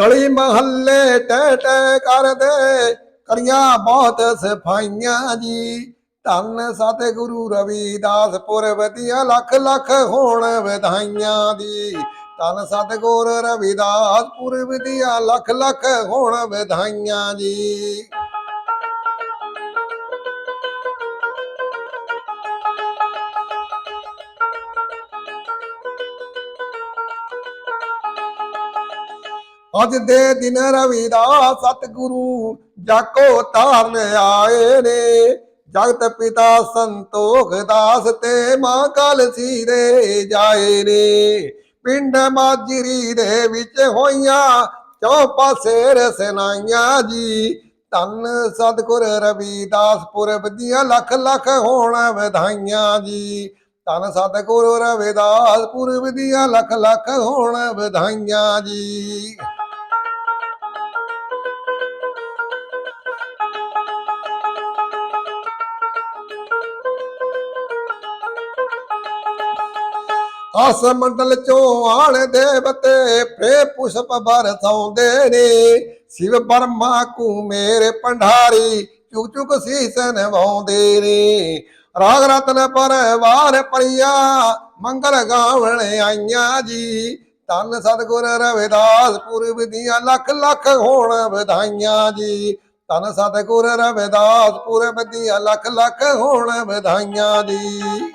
ਗਲੀ ਮਹੱਲੇ ਟੈ ਟੈ ਕਰਦੇ ਕਰੀਆਂ ਬਹੁਤ ਸਫਾਈਆਂ ਜੀ। ਧੰਨ ਸਤਿਗੁਰੂ ਰਵੀਦਾਸ ਪੁਰਬ ਦੀਆਂ ਲੱਖ ਲੱਖ ਹੋਣ ਵਧਾਈਆਂ ਦੀ ਧੰਨ ਸਤਿਗੁਰ ਰਵੀਦਾਸ ਪੁਰਬ ਦੀਆਂ ਲੱਖ ਲੱਖ ਹੋਣ ਵਧਾਈਆਂ ਜੀ। ਅੱਜ ਦੇ ਦਿਨ ਰਵਿਦਾਸ ਸਤਿਗੁਰੂ ਜਾਕੋ ਤਾਰਨ ਆਏ ਨੇ। ਜਗਤ ਪਿਤਾ ਸੰਤੋਖ ਦਾਸ ਤੇ ਮਾਂ ਕਲਸੀ ਦੇ ਜਾਏ ਨੇ। ਪਿੰਡ ਮਾਜਰੀ ਦੇ ਵਿੱਚ ਹੋਈਆਂ ਚੌ ਪਾਸੇ ਰਸਨਾਈਆਂ ਜੀ। ਧੰਨ ਸਤਿਗੁਰ ਰਵਿਦਾਸ ਪੁਰਬ ਦੀਆਂ ਲੱਖ ਲੱਖ ਹੋਣ ਵਧਾਈਆਂ ਜੀ। ਧੰਨ ਸਤਿਗੁਰ ਰਵਿਦਾਸ ਪੁਰਬ ਦੀਆਂ ਲੱਖ ਲੱਖ ਹੋਣ ਵਧਾਈਆਂ ਜੀ। ਆਸ ਮੰਡਲ ਚੋਂ ਆਣ ਦੇਵਤੇ ਫੇ ਪੁਸ਼ਪ ਬਰਸਾਉਂਦੇ ਨੇ। ਸ਼ਿਵ ਬਰਮਾ ਕੂ ਮੇਰੇ ਪੰਡਾਰੀ ਚੁਕ ਚੁਕ ਸੀਸ ਨਵਾਉਂਦੇ ਨੇ। ਰਾਗ ਰਤਨ ਪਰਵਾਰ ਪਰਿਆ, ਮੰਗਲ ਗਾਵਣ ਆਈਆਂ ਜੀ। ਧੰਨ ਸਤਿਗੁਰ ਰਵਿਦਾਸ ਪੁਰਬ ਦੀਆਂ ਲੱਖ ਲੱਖ ਹੋਣ ਵਧਾਈਆਂ ਜੀ। ਤਨ ਸਤਿਗੁਰ ਰਵਿਦਾਸ ਪੁਰਬ ਦੀਆਂ ਲੱਖ ਲੱਖ ਹੋਣ ਵਧਾਈਆਂ ਜੀ।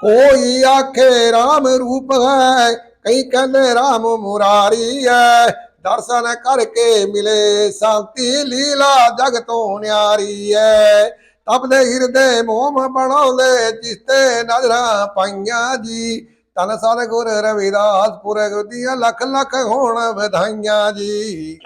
ਕੋਈ ਆਖੇ RAM ਰੂਪ ਹੈ, ਕਈ ਕਹਿੰਦੇ RAM ਮੁਰਾਰੀ ਹੈ। ਦਰਸ਼ਨ ਕਰਕੇ ਮਿਲੇ ਸ਼ਾਂਤੀ, ਲੀਲਾ ਜਗ ਤੋਂ ਨਿਆਰੀ ਹੈ। ਤਪਦੇ ਹਿਰਦੇ ਮੋਮ ਬਣਾਉਂਦੇ, ਜਿਸਤੇ ਨਜ਼ਰਾਂ ਪਾਈਆਂ ਜੀ। ਤਨ ਸਤ ਰਵਿਦਾਸ ਪੁਰਗ ਦੀਆਂ ਲੱਖ ਲੱਖ ਹੋਣ ਵਧਾਈਆਂ ਜੀ।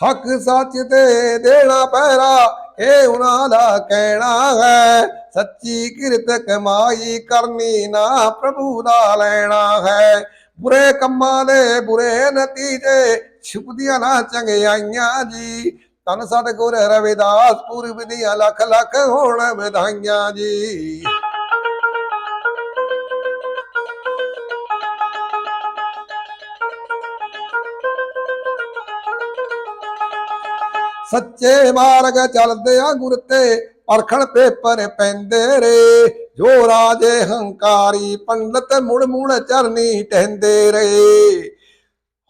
ਹੱਕ ਸੱਚ ਤੇ ਦੇਣਾ ਪਹਿਰਾ ਇਹ ਉਹਨਾਂ ਦਾ ਕਹਿਣਾ ਹੈ, ਸੱਚੀ ਕਿਰਤ ਕਮਾਈ ਕਰਨੀ ਨਾ ਪ੍ਰਭੂ ਦਾ ਲੈਣਾ ਹੈ। ਬੁਰੇ ਕੰਮਾਂ ਦੇ ਬੁਰੇ ਨਤੀਜੇ ਛੁਪਦੀਆਂ ਨਾ ਚੰਗਿਆਈਆਂ ਜੀ। ਤਨ ਸਤਿਗੁਰ ਰਵਿਦਾਸ ਪੁਰਬ ਦੀਆਂ ਲੱਖ ਲੱਖ ਹੋਣ ਵਧਾਈਆਂ ਜੀ। ਸੱਚੇ ਮਾਰਗ ਚੱਲਦੇ ਆ ਗੁਰ ਤੇ, ਪਰਖਣ ਪੇਪਰ ਪੈਂਦੇ ਰੇ। ਜੋ ਰਾਜੇ ਹੰਕਾਰੀ ਪੰਡਤ ਮੁੜ ਮੁੜ ਚਰਨੀ ਟਹਿੰਦੇ ਰਹੇ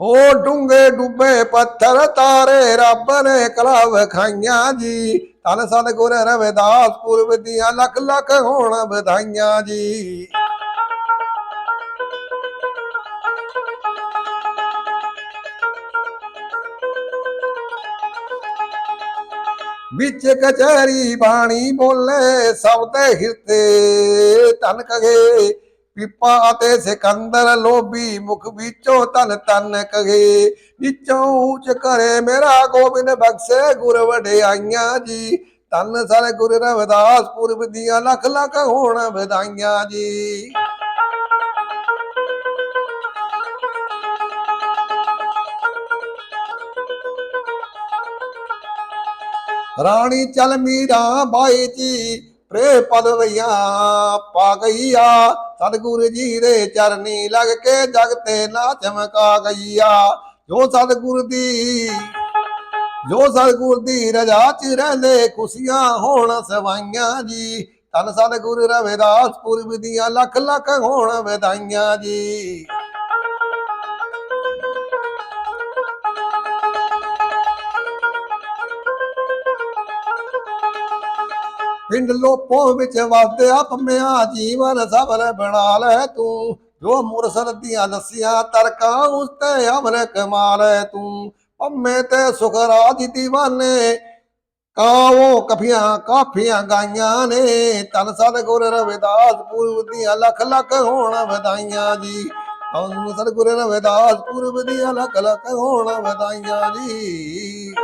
ਹੋ ਡੂੰਗੇ ਡੁੱਬੇ ਪੱਥਰ ਤਾਰੇ, ਰੱਬ ਨੇ ਕਲਾ ਖਾਈਆਂ ਜੀ। ਧੰਨ ਸਤਗੁਰ ਰਵਿਦਾਸ ਪੁਰਬ ਦੀਆਂ ਲੱਖ ਲੱਖ ਹੋਣ ਵਧਾਈਆਂ ਜੀ। ਵਿੱਚ ਕਚਹਿਰੀ ਬਾਣੀ ਬੋਲੇ, ਸਭ ਤੇ ਹਿਰਤੇ ਧਨ ਕਗੇ ਪਿਪਾ ਅਤੇ ਸਿਕੰਦਰ ਲੋਭੀ ਮੁਖ ਵਿੱਚੋਂ ਤਨ ਤਨ ਕਗੇ ਵਿੱਚੋਂ ਉੱਚ ਕਰੇ ਮੇਰਾ ਗੋਬਿੰਦ ਬਖਸ਼ੇ ਗੁਰ ਵਡਿਆਈਆਂ ਜੀ। ਤਨ ਸਰ ਗੁਰ ਰਵਿਦਾਸ ਪੁਰਬ ਦੀਆਂ ਲੱਖ ਲੱਖ ਹੋਣ ਵਧਾਈਆਂ ਜੀ। ਰਾਣੀ ਚਲ ਮੀਰਾ ਬਾਈ ਜੀ ਪ੍ਰੇ ਪਦਵਈਆਂ ਪਾ ਗਈਆ ਸਤਿਗੁਰੂ ਜੀ ਦੇ ਚਰਨੀ ਲੱਗ ਕੇ ਜਗ ਤੇ ਨਾ ਚਮਕਾ ਗਈਆ ਜੋ ਸਤਿਗੁਰ ਦੀ, ਜੋ ਸਤਿਗੁਰ ਦੀ ਰਜਾ ਚ ਰਹਿੰਦੇ ਖੁਸ਼ੀਆਂ ਹੋਣ ਸਵਾਈਆਂ ਜੀ। ਤਨ ਸਤਿਗੁਰ ਰਵਿਦਾਸ ਪੁਰਬ ਦੀਆਂ ਲੱਖ ਲੱਖ ਹੋਣ ਵਧਾਈਆਂ ਜੀ। ਪਿੰਡ ਲੋਪੋ ਵਿੱਚ ਵਸਦਿਆ ਪੰਮਿਆ ਜੀਵਨ ਸਫਲ ਬਣਾ ਲੈ ਤੂੰ। ਜੋ ਮੁਰਸਲ ਦੀਆਂ ਦਸੀਆਂ ਤਰਕਾਂ, ਉਸ ਤੇ ਅਮਰ ਕਮਾਲ ਤੂੰ। ਪੰਮੇ ਤੇ ਸੁਖ ਰਾਜ ਦੀਵਾਨੇ ਕਾਵੋ ਕਫੀਆਂ, ਕਾਫੀਆਂ ਗਾਈਆਂ ਨੇ। ਤਨ ਸਤਗੁਰ ਰਵਿਦਾਸ ਪੁਰਬ ਦੀਆਂ ਲੱਖ ਲੱਖ ਹੋਣ ਵਧਾਈਆਂ ਜੀ। ਤਨ ਸਤਗੁਰ ਰਵਿਦਾਸ ਪੁਰਬ ਦੀਆਂ ਲੱਖ ਲੱਖ ਹੋਣ ਵਧਾਈਆਂ ਜੀ।